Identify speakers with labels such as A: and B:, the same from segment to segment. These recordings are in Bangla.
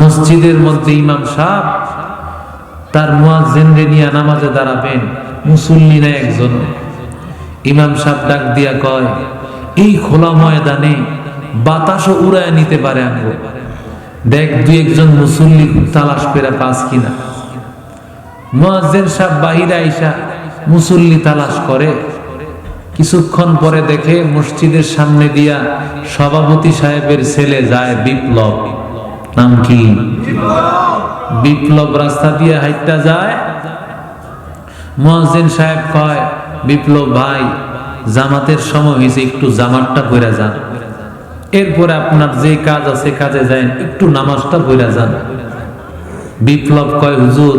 A: মসজিদের মধ্যে ইমাম সাহ তার মুয়াজ্জিনরে নিয়ে নামাজে দাঁড়াবেন মুসল্লি না একজন। ইমাম সাহেব ডাক দিয়া কয়, এই খোলা ময়দানে বাতাসও উড়ায় নিতে পারে আমগো। দেখ দুই একজন মুসল্লি তালাশ পেরা পাস কিনা। মুয়াজ্জিন সাহেব বাহিরে আইসা মুসল্লি তালাশ করে। কিছুক্ষণ পরে দেখে মসজিদের সামনে দিয়া সভাপতি সাহেবের ছেলে যায় বিপ্লব। নাম কি? বিপ্লব রাস্তা দিয়ে হাইটটা যায়। মুয়াজ্জিন সাহেব কয়, বিপ্লব ভাই, জামাতের সময় হয়েছে, একটু জামাতটা পরে যান। এরপরে আপনার যে কাজ আছে, কাজে যান একটু নামাজটা পড়ে যান। বিপ্লব কয়, হুজুর,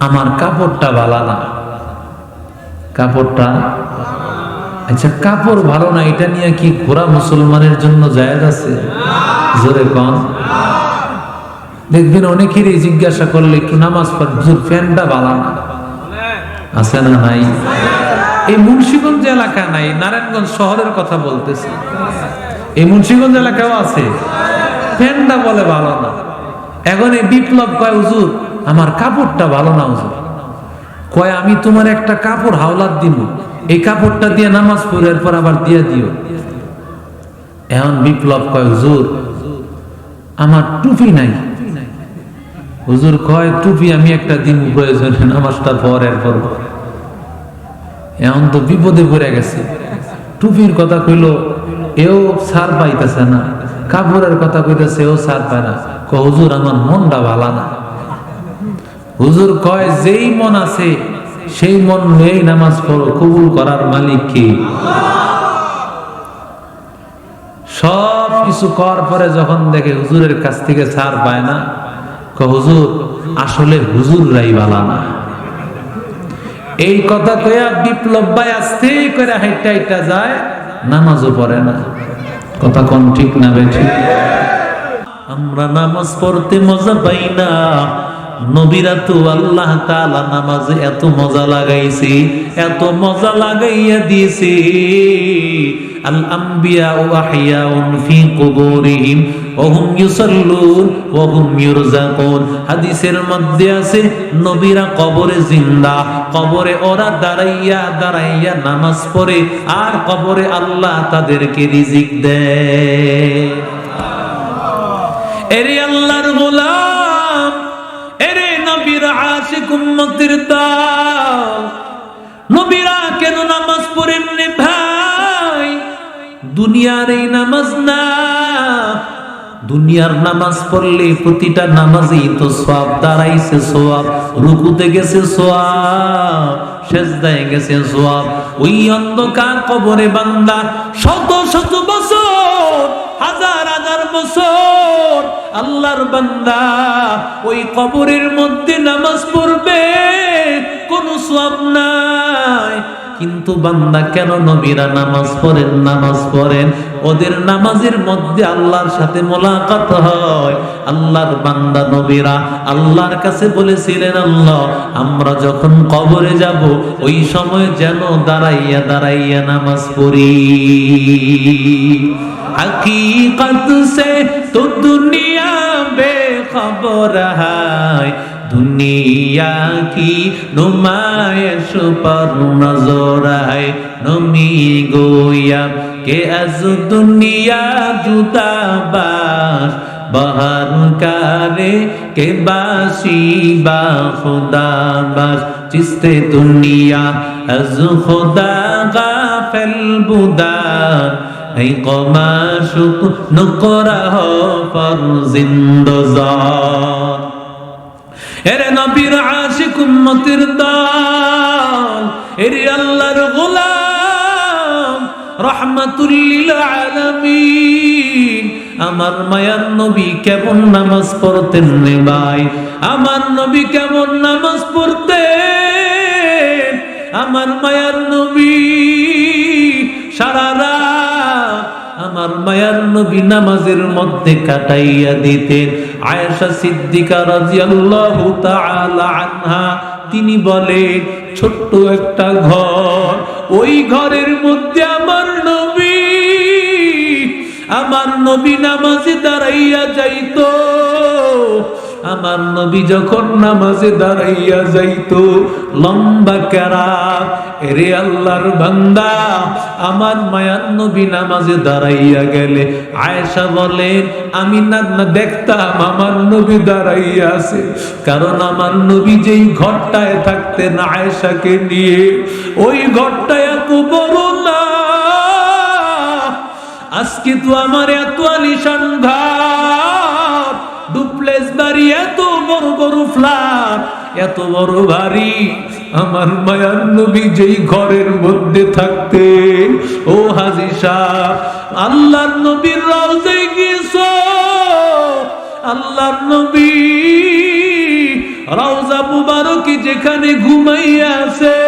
A: আমার কাপড়টা ভালো না। কাপড়টা? আচ্ছা কাপড় ভালো না, এটা নিয়ে কি ঘোরা মুসলমানের জন্য জায়েজ আছে? জোরে কন। দেখবেন অনেকেরই জিজ্ঞাসা করলে, একটু নামাজ হুজুর, ফ্যানটা ভালো না। আছে না নাই? এই মুন্সিগঞ্জ এলাকা নাই, নারায়ণগঞ্জ শহরের কথা বলতেছি। এই মুন্সিগঞ্জ এলাকাও আছে। ফ্যানটা বলে ভালো না। এখন এই বিপ্লব কয়, হুজুর, আমার কাপড়টা ভালো না, হুজুর। কয়, আমি তোমার একটা কাপড় হাওলাত দিব এই কাপড়টা দিয়ে নামাজ পড়ে, এরপর আবার দিয়ে দিও। এখন বিপ্লব কয়, হুজুর, আমার টুপি নাই। হুজুর কয়, টুপি আমি একটা দিন প্রয়োজন নামাজটা পর এরপর এখন তো বিপদে পড়ে গেছে। টুপির কথা কইল, এও সার পাইতেছে না। কাপড়ের কথা কইতেছে, এও সার পায় না। ক হুজুর, আমার মনটা ভালা না। হুজুর কয়, যেই মন আছে, সেই মন নিয়েই নামাজ পড়ো। কবুল করার মালিক কি? সব কিছু কর পরে যখন দেখে হুজুরের কাছ থেকে ছাড় পায় না হুজুর আসলে হুজুর রাই বালা না। এই কথা কয়া বিপ্লব ভাই করে হাইটা হাইটা যায়, নামাজও পড়ে না। কথা কোন ঠিক না বেঠিক আমরা নামাজ পড়তে মজা পাই না। নবীরা তো আল্লাহ তাআলা নামাজে এত মজা লাগাইছে, এত মজা লাগাইয়া দিয়েছে। আল আম্বিয়া ও আহিয়াউন ফি কুবুরিহিম ওয়া হুম ইউসাল্লুন ওয়া হুম ইউরজাকুন হাদিসের মধ্যে আছে, নবীরা কবরে জিন্দা, কবরে ওরা দাঁড়াইয়া দাঁড়াইয়া নামাজ পড়ে, আর কবরে আল্লাহ তাদেরকে রিজিক দেয়। এরে আল্লাহর গোলাম, এরে নবীর আশিক উম্মতের দল। নবীরা কেন নামাজ পড়েননি ভাই? দুনিয়ার এই নামাজ না দুনিয়ার নামাজ পড়লে প্রতিটা নামাজেই তো সব দাঁড়াইছে সোয়াব রুকুতে গেছে সোয়াব সেজদায় গেছে সোয়াব ওই অন্ধকার কবরে বান্দা শত শত বছর, হাজার হাজার বছর আল্লাহর বান্দা ওই কবরের মধ্যে নামাজ পড়বে। কিন্তু বান্দা কেন নবীরা নামাজ পড়েন নামাজ পড়েন? ওদের নামাজের মধ্যে আল্লাহর সাথে মোলাকাত হয়। আল্লাহর বান্দা নবীরা আল্লাহর কাছে বলেছিলেন, আল্লাহ, আমরা যখন কবরে যাব, ওই সময় যেন দাঁড়াইয়া দাঁড়াইয়া নামাজ পড়ি। হাকিকত সে তো দুনিয়া বেখবর হায়। दुनिया की नुमाइश पर नजर है नमी गोया के अज दुनिया जुदा बाश बहर कारे के बासी बा खुदा बाश चिस्ते दुनिया अज खुदा गाफिल बुदार এই কমাশুক নকরাহ ফর জিন্দজার এরে নবীর আশিক উম্মতের দল, এরে আল্লাহর গোলাম, রহমাতুল্লিল আলামিন। আমার মায়ার নবী কেমন নামাজ পড়তেন রে ভাই? আমার নবী কেমন নামাজ পড়তেন? আমার মায়ার নবী সারা রাত, আমার মায়ার নবী নামাজের মধ্যে কাটাইয়া দিতেন। আয়েশা সিদ্দিকা রাজিয়াল্লাহু তাআলা আনহা, তিনি বলে ছোট্ট একটা ঘর, ওই ঘরের মধ্যে আমার নবী আমার নবী নামাজে দাঁড়াইয়া যাইতো। আমার নবী যখন নামাজে দাঁড়াইয়া যাইতো, লম্বা কেরাত এরে আল্লাহর বান্দা, আমার মায়ার নবী নামাজে দাঁড়াইয়া গেলে, আয়েশা বলেন, আমি না না দেখতাম আমার নবী দাঁড়াইয়া আছে। কারণ আমার নবী যেই ঘরটায় থাকতেন আয়েশাকে নিয়ে, ওই ঘরটায় এত বড় না। আজকে তো আমার এত আলিশান ঘর। বাড়ি, এত বড় বড় ফ্ল্যাট এত বড় বাড়ি। আমার মায়ার নবী যেই ঘরের মধ্যে থাকতে, ও হাজি সাহ আল্লাহর নবীর রাউজে গিয়েছ? আল্লাহর নবী রাউজা মুবারকি যেখানে ঘুমাইয়া আছে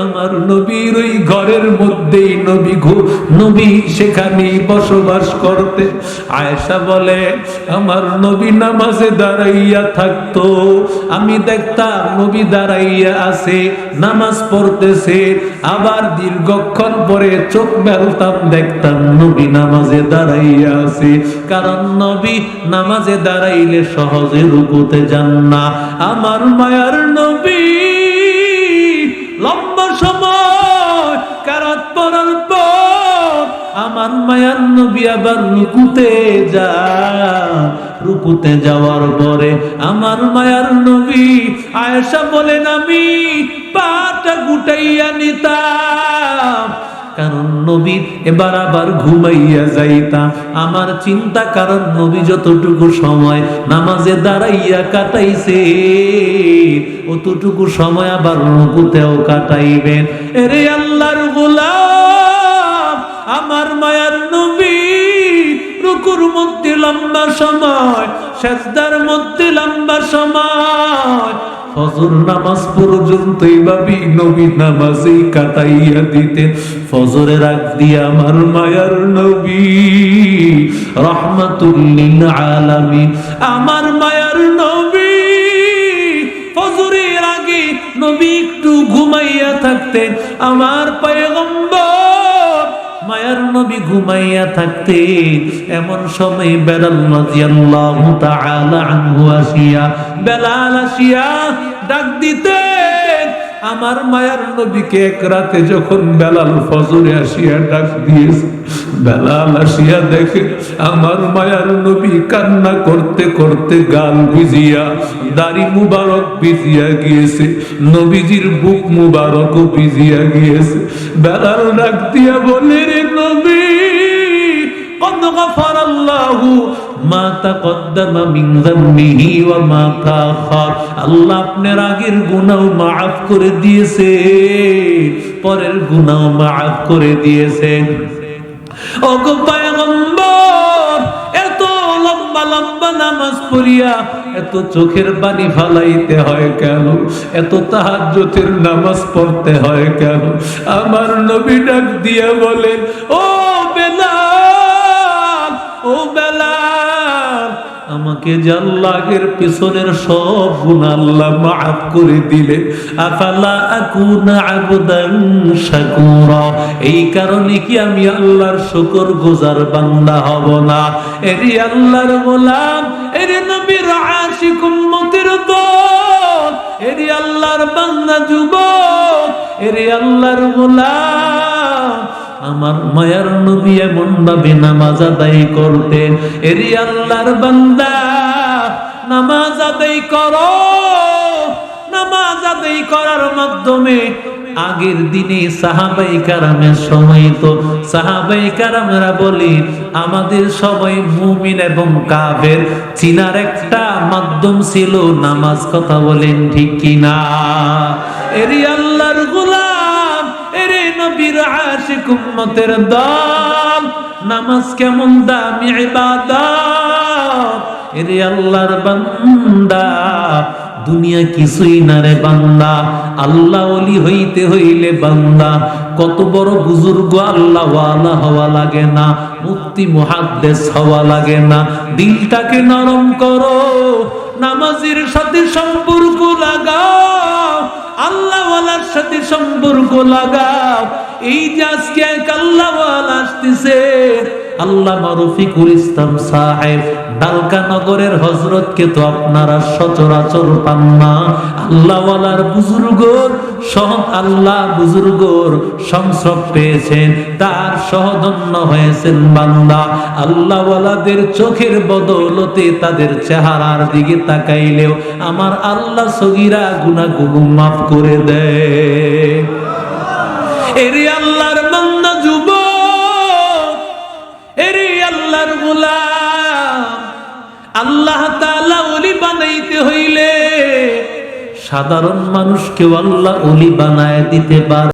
A: আমার নবীর ওই ঘরের মধ্যেই নবী ঘু নবী সেখানে বসবাস করতে। আয়েশা বলে, আমার নবী নামাজে দাঁড়াইয়া থাকতো। আমি দেখতাম নবী দাঁড়াইয়া আছে, নামাজ পড়তেছে। আবার দীর্ঘক্ষণ পরে চোখ বেলতাম দেখতাম নবী নামাজে দাঁড়াইয়া আছে। কারণ নবী নামাজে দাঁড়াইলে সহজে রুকুতে যান না। আমার মায়ার নবী লম্বা আমার মায়ার নবী আবার রুকুতে যা, রুকুতে যাওয়ার পরে আমার মায়ার নবী আয়েশা বলেন, আমি পাটা গুটাইয়া নিতাম। কারণ নবী এবার আবার ঘুমাইয়া যাইতা। আমার চিন্তা, কারণ নবী যতটুকু সময় নামাজে দাঁড়াইয়া কাটাইছে, অতটুকু সময় আবার রুকুতেও কাটাইবেন। এরে আল্লাহর গোলাম মধ্যে লম্বা সময়, সেজদার মধ্যে লম্বা সময়। ফজর নামাজ পর্যন্ত এইভাবে নবী নামাজেই কাটাইয়া দিতেন। ফজরের আগ দিয়ে আমার মায়ার নবী, রহমাতুল্লিল আলামিন। আমার মায়ার নবী, ফজরের আগে নবী একটু ঘুমাইয়া থাকতেন। আমার পয়গম্বর মায়ার নবী ঘুমাইয়া থাকতে এমন সময় বেলাল রাদিয়াল্লাহু তাআলা আনহু আসিয়া, বেলাল আসিয়া ডাক দিতেন। আমার মায়ার নবীকে এক রাতে যখন বেলাল ফজরে আসিয়া ডাক দিয়েছে, বেলাল আসিয়া দেখে আমার মায়ের নবী কান্না করতে করতে গাল ভিজিয়া, দাড়ি মুবারক ভিজিয়া গিয়েছে, নবীজির বুক মুবারক ভিজিয়া গিয়েছে। বেলাল ডাক দিয়া বলে, রে নবী কত গফার আল্লাহু মা তাকদ্দামা মিন ওয়া মা তাখার আল্লাহ আপনার আগের গুনাহ maaf করে দিয়েছে, পরের গুনাহ maaf করে পয়গম্বর, এত লম্বা লম্বা নামাজ পড়িয়া এত চোখের বাণী ফালাইতে হয় কেন? এত তাহাজ্জুতের নামাজ পড়তে হয় কেন? আমার নবী ডাক দিয়ে বলেন, ও বেলা ও বেলা আমাকে জাল্লাগের পিছনের সব গুণ আল্লাহ মাফ করে দিলে, আফালা আকুনা আবদান শাকুরা? এই কারণে কি আমি আল্লাহর শুকর গুজার বান্দা হব না? এরি আল্লাহর গোলাম, এরি নবীর আশিক উম্মতের দল, এরি আল্লাহর বান্দা যুবক, এরি আল্লাহর গোলাম। আমার মায়ার নবী এমন ভাবে নামাজ আদায় করতেন এরি আল্লাহর বান্দা, নামাজ আদায় করো। নামাজ আদায় করার মাধ্যমে আগের দিনে সাহাবাই কারামের সময় তো, সাহাবাই কারামেরা বলি, আমাদের সবাই মুমিন এবং কাবের চিনার একটা মাধ্যম ছিল নামাজ কথা বলেন ঠিক কিনা। এরি আল্লাহর গোলাম এরে নবীর আশিক উম্মতের দল, নামাজ কেমন দামি ইবাদত? এরে আল্লাহর বান্দা, দুনিয়া কিছুই না রে বান্দা, আল্লাহ ওলি হইতে হইলে বান্দা, কত বড় বুজুর্গ আল্লাহ ওয়ালা হওয়া লাগে না মুক্তি মুহাদ্দেস হওয়া লাগে না, দিলটাকে নরম করো, নামাজের সাথে সম্পর্ক লাগাও আল্লাহওয়ালার সাথে সম্পর্ক লাগাও। এই যে আজকে এক আসতেছে আল্লাহ রফিকুল ইসলাম সাহেব নগরের হজরতকে তো আপনারা সচরাচর পান না। আল্লাহওয়ালার বুজুর্গর সহ আল্লাহ বুজুর্গর সংস্রব পেয়েছেন, তার সহধন্য হয়েছেন বান্দা। আল্লাহওয়ালাদের চোখের বদৌলতে তাদের চেহারার দিকে তাকাইলেও আমার আল্লাহ সগিরা গুনাহগুলো মাফ করে দেয়। আল্লাহর বান্দা যুবক, এরে আল্লাহর গোলাম, আল্লাহ তাআলা ওলি বানাইতে হইলে সাধারণ মানুষকেও আল্লাহ উলি বানায় দিতে পারে।